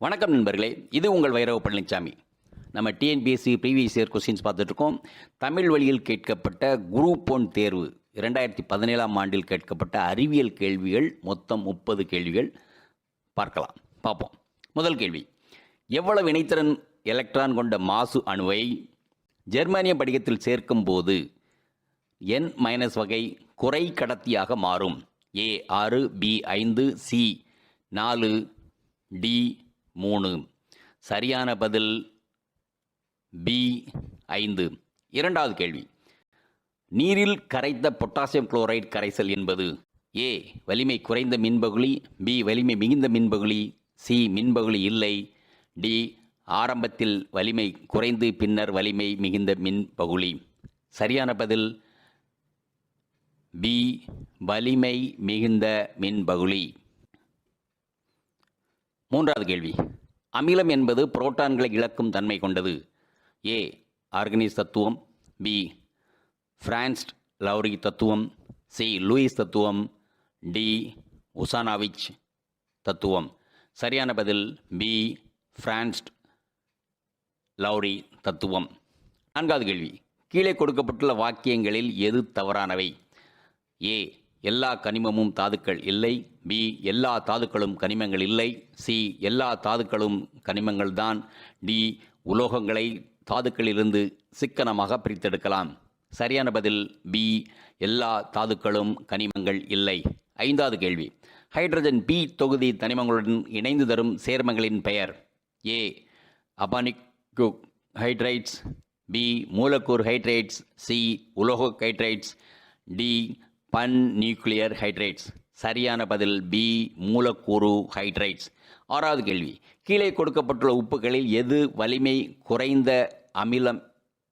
வணக்கம் நண்பர்களே இது உங்கள் வைரவ பழனிசாமி நம்ம டிஎன்பிஎஸ்சி ப்ரீவியஸ் இயர் கொஸ்டின்ஸ் பார்த்துட்ருக்கோம். தமிழ் வழியில் கேட்கப்பட்ட குரூப் ஒன் தேர்வு இரண்டாயிரத்தி பதினேழாம் ஆண்டில் கேட்கப்பட்ட அறிவியல் கேள்விகள் மொத்தம் முப்பது கேள்விகள். பார்க்கலாம் பார்ப்போம். முதல் கேள்வி எவ்வளவு இணைத்திறன் எலக்ட்ரான் கொண்ட மாசு அணுவை ஜெர்மானிய படிகத்தில் சேர்க்கும் போது என் மைனஸ் வகை குறை கடத்தியாக மாறும்? ஏ ஆறு பி ஐந்து சி நாலு டி மூணு. சரியான பதில் பி ஐந்து. இரண்டாவது கேள்வி. நீரில் கரைத்த பொட்டாசியம் குளோரைடு கரைசல் என்பது ஏ வலிமை குறைந்த மின்பகுளி பி வலிமை மிகுந்த மின்பகுளி சி மின்பகுளி இல்லை டி ஆரம்பத்தில் வலிமை குறைந்து பின்னர் வலிமை மிகுந்த மின்பகுளி சரியான பதில் பி வலிமை மிகுந்த மின்பகுளி மூன்றாவது கேள்வி. அமிலம் என்பது புரோட்டான்களை இழக்கும் தன்மை கொண்டது. ஏ ஆர்கனிஸ் தத்துவம். பி பிரான்ஸ்ட் லவுரி தத்துவம். சி லூயிஸ் தத்துவம். டி உசானாவிச் தத்துவம். சரியான பதில் பி பிரான்ஸ்ட் லவ்ரி தத்துவம். நான்காவது கேள்வி. கீழே கொடுக்கப்பட்டுள்ள வாக்கியங்களில் எது தவறானவை? ஏ எல்லா கனிமமும் தாதுக்கள் இல்லை. பி எல்லா தாதுக்களும் கனிமங்கள் இல்லை. சி எல்லா தாதுக்களும் கனிமங்கள் தான். டி உலோகங்களை தாதுக்களிலிருந்து சிக்கனமாக பிரித்தெடுக்கலாம். சரியான பதில் பி எல்லா தாதுக்களும் கனிமங்கள் இல்லை. ஐந்தாவது கேள்வி. ஹைட்ரஜன் பி தொகுதி தனிமங்களுடன் இணைந்து தரும் சேர்மங்களின் பெயர். ஏ அபானிக் ஹைட்ரைட்ஸ் பி மூலக்கூறு ஹைட்ரேட்ஸ். சி உலோக ஹைட்ரேட்ஸ். டி பன் நியூக்ளியர் ஹைட்ரேட்ஸ். சரியான பதில் பி மூலக்கூறு ஹைட்ரைட்ஸ் ஆறாவது கேள்வி. கீழே கொடுக்கப்பட்டுள்ள உப்புகளில் எது வலிமை குறைந்த அமிலம்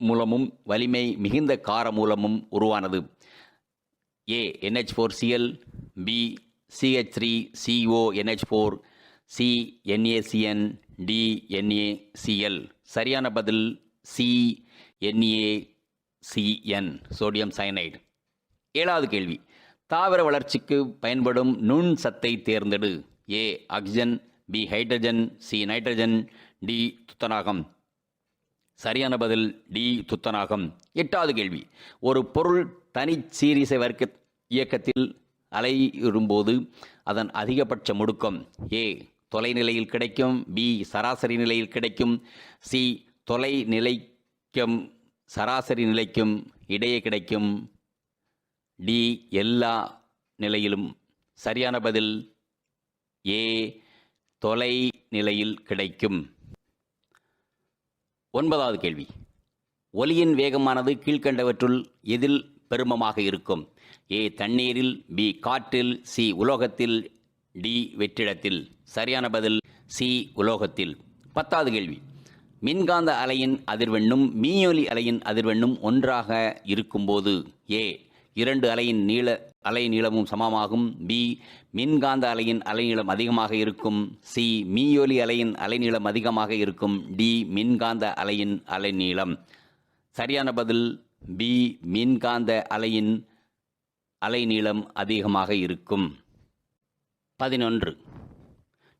மூலமும் வலிமை மிகுந்த கார மூலமும் உருவானது? A NH four CL B CH three CO NH four C NACN D NACL சரியான பதில் சி என்ஏசிஎன் சோடியம் சயனைடு ஏழாவது கேள்வி. தாவர வளர்ச்சிக்கு பயன்படும் நுண் சத்தை தேர்ந்தெடு. A oxygen B hydrogen C nitrogen D துத்தநாகம். சரியான பதில் டி துத்தநாகம். எட்டாவது கேள்வி. ஒரு பொருள் தனி சீரிசை வர்க்க இயக்கத்தில் அலையுறும்போது அதன் அதிகபட்ச முடுக்கம். ஏ தொலைநிலையில் கிடைக்கும். பி சராசரி நிலையில் கிடைக்கும். சி தொலை நிலைக்கும் சராசரி நிலைக்கும் இடையே கிடைக்கும். டி எல்லா நிலையிலும் சரியான பதில் ஏ தொலை நிலையில் கிடைக்கும். ஒன்பதாவது கேள்வி. ஒலியின் வேகமானது கீழ்க்கண்டவற்றுள் எதில் பெருமமாக இருக்கும்? ஏ தண்ணீரில் பி காற்றில் சி உலோகத்தில் டி வெற்றிடத்தில். சரியான பதில் சி உலோகத்தில். பத்தாவது கேள்வி. மின்காந்த அலையின் அதிர்வெண்ணும் மீயொலி அலையின் அதிர்வெண்ணும் ஒன்றாக இருக்கும்போது ஏ இரண்டு அலையின் நீள அலை நீளமும் சமமாகும். பி மின்காந்த அலையின் அலைநீளம் அதிகமாக இருக்கும். சி மீயொலி அலையின் அலைநீளம் அதிகமாக இருக்கும். டி மின்காந்த அலையின் அலைநீளம் சரியான பதில் பி மின்காந்த அலையின் அலைநீளம் அதிகமாக இருக்கும். பதினொன்று.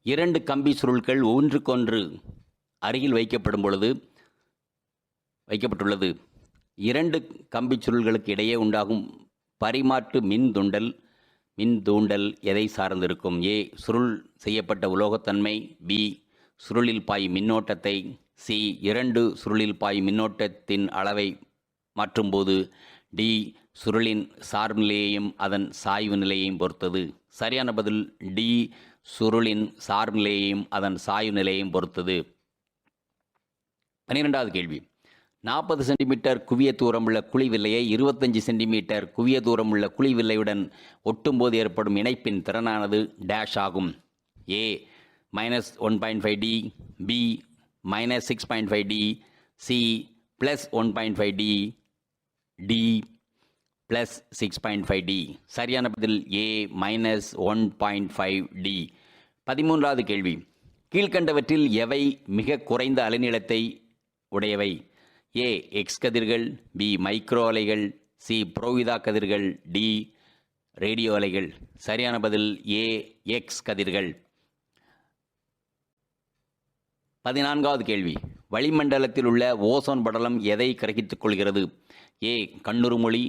இரண்டு கம்பி சுருள்கள் ஒன்றுக்கொன்று அருகில் வைக்கப்படும் பொழுது வைக்கப்பட்டுள்ளது. இரண்டு கம்பி சுருள்களுக்கு இடையே உண்டாகும் பரிமாற்று மின் துண்டல் மின் தூண்டல் எதை சார்ந்திருக்கும்? ஏ சுருள் செய்யப்பட்ட உலோகத்தன்மை பி சுருளில் பாய் மின்னோட்டத்தை சி இரண்டு சுருளில் பாய் மின்னோட்டத்தின் அளவை மாற்றும்போது டி சுருளின் சார்பு நிலையையும் அதன் சாய்வு நிலையையும் பொறுத்தது. சரியான பதில் டி சுருளின் சார்பு நிலையையும் அதன் சாய்வு நிலையையும் பொறுத்தது. பன்னிரெண்டாவது கேள்வி. நாற்பது சென்டிமீட்டர் குவிய தூரமுள்ள குழி வில்லையை இருபத்தஞ்சி சென்டிமீட்டர் குவிய தூரமுள்ள குழி வில்லையுடன் ஒட்டும்போது ஏற்படும் இணைப்பின் திறனானது டேஷ் ஆகும். A minus one point five D B minus six point five D C plus one point five D D plus six point five D சரியான பதில் A minus one point five D பதிமூன்றாவது கேள்வி. கீழ்கண்டவற்றில் எவை மிக குறைந்த அலைநீளத்தை உடையவை? ஏ எக்ஸ் கதிர்கள் பி மைக்ரோ அலைகள் சி புரோவிதா கதிர்கள் டி ரேடியோ அலைகள். சரியான பதில் ஏ எக்ஸ் கதிர்கள். பதினான்காவது கேள்வி. வளிமண்டலத்தில் உள்ள ஓசோன் படலம் எதை கிரகித்துக் கொள்கிறது? ஏ கண்ணுறுமொழி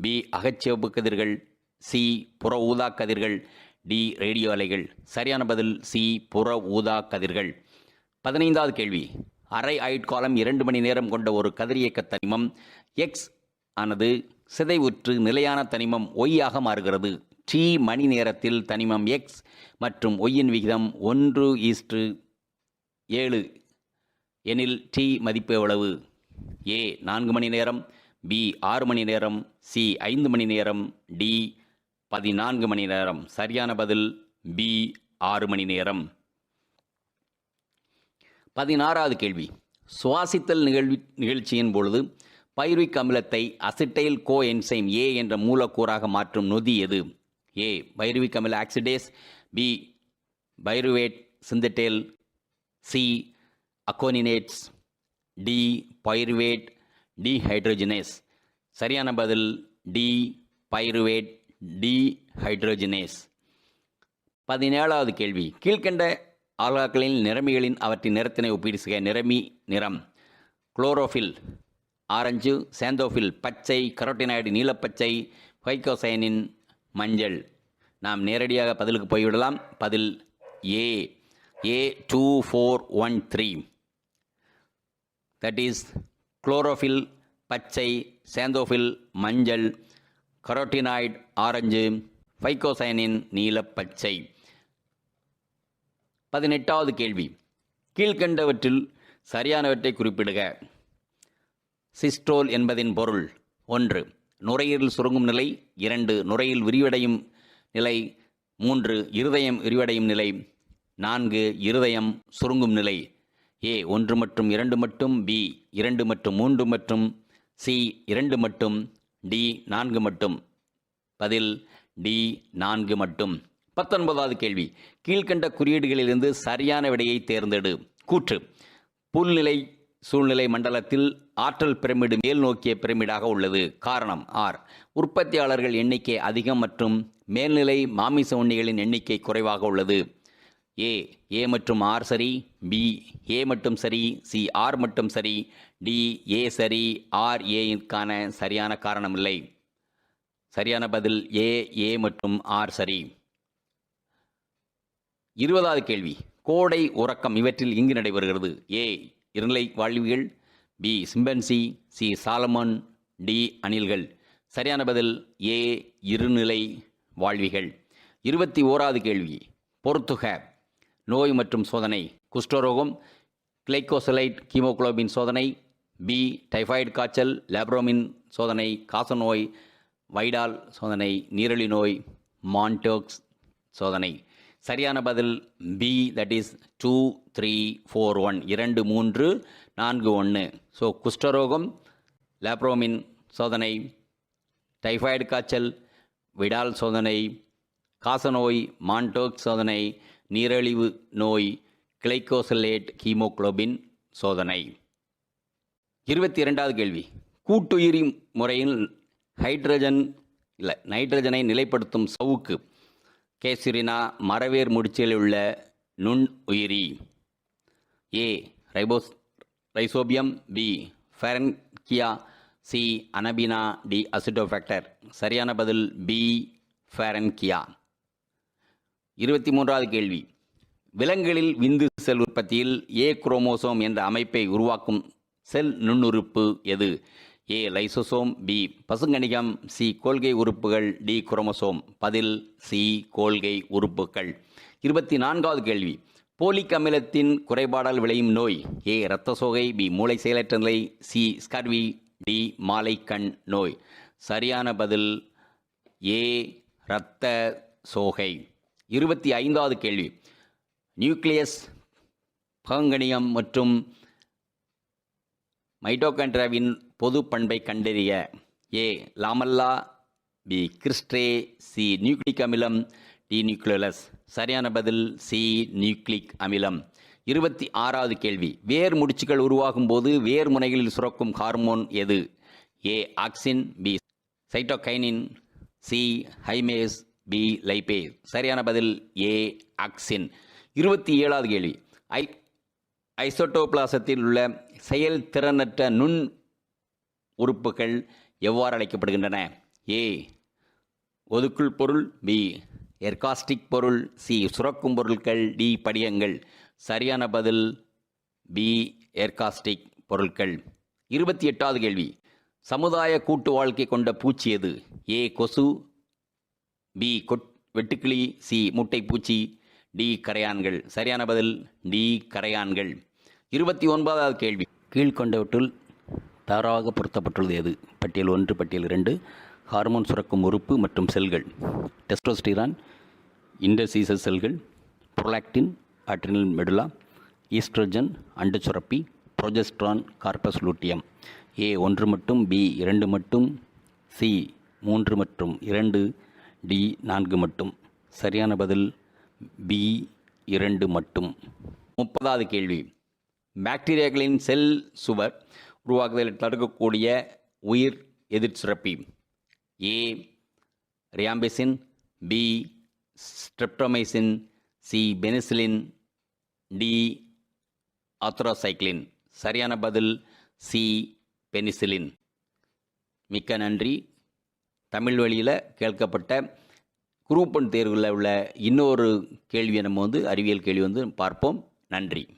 பி அகச்சிவப்பு கதிர்கள் சி புற ஊதா கதிர்கள் டி ரேடியோ அலைகள். சரியான பதில் சி புற ஊதா கதிர்கள். பதினைந்தாவது கேள்வி. அரை ஆயுட்காலம் இரண்டு மணி நேரம் கொண்ட ஒரு கதிரியக்க தனிமம் எக்ஸ் ஆனது சிதைவுற்று நிலையான தனிமம் ஒய்யாக மாறுகிறது. டி மணி நேரத்தில் தனிமம் எக்ஸ் மற்றும் ஒய்யின் விகிதம் ஒன்று ஈஸ்டு ஏழு. எனில் டி மதிப்பு எவ்வளவு? ஏ நான்கு மணி நேரம் பி ஆறு மணி நேரம் சி ஐந்து மணி நேரம் டி பதினான்கு மணி நேரம். சரியான பதில் பி ஆறு மணி நேரம். பதினாறாவது கேள்வி. சுவாசித்தல் நிகழ்வி நிகழ்ச்சியின் பொழுது பைருவிக் அமிலத்தை அசிட்டைல் கோ என்சைம் ஏ என்ற மூலக்கூறாக மாற்றும் நொதி எது? ஏ பைருவிக் அமில oxidase B pyruvate synthetase C aconitase D pyruvate dehydrogenase. சரியான பதில் டி பைருவேட் டி ஹைட்ரோஜனேஸ் பதினேழாவது கேள்வி. கீழ்கண்ட ஆல்காக்களின் நிறமிகளின் அவற்றின் நிறத்தினை ஒப்பீடு செய்ய நிறமி நிறம். Chlorophyll orange. சேந்தோஃபில் பச்சை. கரோட்டினாய்டு நீலப்பச்சை. ஃபைகோசைனின் மஞ்சள். நாம் நேரடியாக பதிலுக்கு போய்விடலாம். பதில் A. A two four one three. That is chlorophyll பச்சை. சேந்தோஃபில் மஞ்சள். Carotenoid orange. ஃபைக்கோசைனின் நீலப்பச்சை. பதினெட்டாவது கேள்வி. கீழ்கண்டவற்றில் சரியானவற்றை குறிப்பிடுக. சிஸ்டோல் என்பதின் பொருள் ஒன்று நுரையீரல் சுருங்கும் நிலை. இரண்டு நுரையில் விரிவடையும் நிலை. மூன்று இருதயம் விரிவடையும் நிலை. நான்கு இருதயம் சுருங்கும் நிலை. ஏ ஒன்று மற்றும் இரண்டு மட்டும். பி இரண்டு மற்றும் மூன்று மற்றும். சி இரண்டு மட்டும். டி நான்கு மட்டும். பதில் டி நான்கு மட்டும். பத்தொன்பதாவது கேள்வி. கீழ்க்கண்ட குறியீடுகளிலிருந்து சரியான விடையை தேர்ந்தெடு. கூற்று. புல்நிலை சூழ்நிலை மண்டலத்தில் ஆற்றல் பிரமிடு மேல் நோக்கிய பிரமிடாக உள்ளது. காரணம் ஆர். உற்பத்தியாளர்கள் எண்ணிக்கை அதிகம் மற்றும் மேல்நிலை மாமிச உண்ணிகளின் எண்ணிக்கை குறைவாக உள்ளது. ஏ. ஏ மற்றும் ஆர் சரி. பி. ஏ மட்டும் சரி. சி. ஆர் மட்டும் சரி. டி. ஏ சரி. ஆர். ஏக்கான சரியான காரணம் இல்லை சரியான பதில் ஏ. ஏ மற்றும் ஆர் சரி. இருபதாவது கேள்வி. கோடை உறக்கம் இவற்றில் இங்கு நடைபெறுகிறது? ஏ இருநிலை வாழ்விகள் B chimpanzee C salmon D அணில்கள். சரியான பதில் ஏ இருநிலை வாழ்விகள் இருபத்தி ஓராவது கேள்வி. பொறுத்துக நோய் மற்றும் சோதனை. குஷ்டரோகம் கிளைகோசலைட் கீமோகுளோபின் சோதனை. பி டைஃபாய்டு காய்ச்சல் லேப்ரோமின் சோதனை. காசநோய் வைடால் சோதனை. நீரழி நோய் மான்டோக்ஸ் சோதனை. சரியான பதில் B that is two three four one இரண்டு மூன்று நான்கு ஒன்று ஸோ குஷ்டரோகம் லேப்ரோமின் சோதனை டைஃபாய்டு காய்ச்சல் விடால் சோதனை காசநோய் மான்டோக் சோதனை நீரழிவு நோய் கிளைகோசலேட் ஹீமோக்ளோபின் சோதனை. இருபத்தி இரண்டாவது கேள்வி. கூட்டுயிரி முறையில் ஹைட்ரஜன் இல்லை நைட்ரஜனை நிலைப்படுத்தும் சவுக்கு கேசிரினா மரவேர் முடிச்சில் உள்ள நுண் உயிரி. A. Ribose Rhizobium B. Frankia C. Anabaena D. Acetobacter. சரியான பதில் பி. ஃபெரன்கியா. இருபத்தி மூன்றாவது கேள்வி. விலங்குகளில் விந்து செல் உற்பத்தியில் ஏ குரோமோசோம் என்ற அமைப்பை உருவாக்கும் செல் நுண்ணுறுப்பு எது? ஏ லைசோசோம் பி பசுங்கணிகம் சி கோல்கை உறுப்புகள் டி குரோமோசோம். பதில் சி கோல்கை உறுப்புகள். இருபத்தி நான்காவது கேள்வி. போலிக் அமிலத்தின் குறைபாடால் விளையும் நோய் ஏ இரத்த சோகை பி மூளை செயலற்ற நிலை சி ஸ்கர்வி டி மாலைக்கண் நோய். சரியான பதில் ஏ இரத்த சோகை இருபத்தி ஐந்தாவது கேள்வி. நியூக்ளியஸ் பகங்கணியம் மற்றும் மைட்டோகண்ட்ராவின் பொது பண்பை கண்டறிய A. Lamella B. Cristae C. Nucleic அமிலம் டி. நியூக்ளியலஸ். சரியான பதில் சி. நியூக்ளிக் அமிலம். இருபத்தி ஆறாவது கேள்வி. வேர் முடிச்சுகள் உருவாகும் போது வேர் முனைகளில் சுரக்கும் ஹார்மோன் எது? A. Auxin B. Cytokinin C. ஹைமேஸ் B. Lipase. சரியான பதில் ஏ. ஆக்சின். இருபத்தி ஏழாவது கேள்வி. ஐ. ஐசோட்டோபிளாசத்தில் உள்ள செயல்திறனற்ற நுண் உறுப்புகள் எவ்வாறு அழைக்கப்படுகின்றன? ஏ. ஒதுக்குள் பொருள் பி. எர்காஸ்டிக் பொருள் சி. சுரக்கும் பொருட்கள் டி. படியங்கள் சரியான பதில் பி. ஏர்காஸ்டிக் பொருட்கள் இருபத்தி எட்டாவது கேள்வி. சமுதாய கூட்டு வாழ்க்கை கொண்ட பூச்சி எது? ஏ. கொசு பி. கொட் வெட்டுக்கிளி சி. முட்டைப்பூச்சி டி. கரையான்கள். சரியான பதில் டி. கரையான்கள். இருபத்தி ஒன்பதாவது கேள்வி. கீழ்கொண்டவற்றுள் தவறாக பொருத்தப்பட்டுள்ளது எது? பட்டியல் ஒன்று பட்டியல் இரண்டு. ஹார்மோன் சுரக்கும் உறுப்பு மற்றும் செல்கள். டெஸ்டோஸ்டிரான் இண்டசீசஸ் செல்கள் புரோலாக்டின் அட்ரினல் மெடுலா ஈஸ்ட்ரோஜன் அண்டு சுரப்பி ப்ரொஜெஸ்ட்ரான் கார்பஸ் லூட்டியம். ஏ ஒன்று மட்டும் பி இரண்டு மட்டும் சி மூன்று மற்றும் இரண்டு டி நான்கு மட்டும். சரியான பதில் பி இரண்டு மட்டும். முப்பதாவது கேள்வி. பாக்டீரியாக்களின் செல் சுவர் உருவாகுதலை தடுக்கக்கூடிய உயிர் எதிர் சுரப்பி A rifampicin B streptomycin C penicillin D ஆத்ரோசைக்ளின் சரியான பதில் சி பெனிசிலின். மிக்க நன்றி. தமிழ் வழியில் கேட்கப்பட்ட குரூப் ஒன் தேர்வில் உள்ள இன்னொரு கேள்வியை நம்ம வந்து அறிவியல் கேள்வி வந்து பார்ப்போம். நன்றி.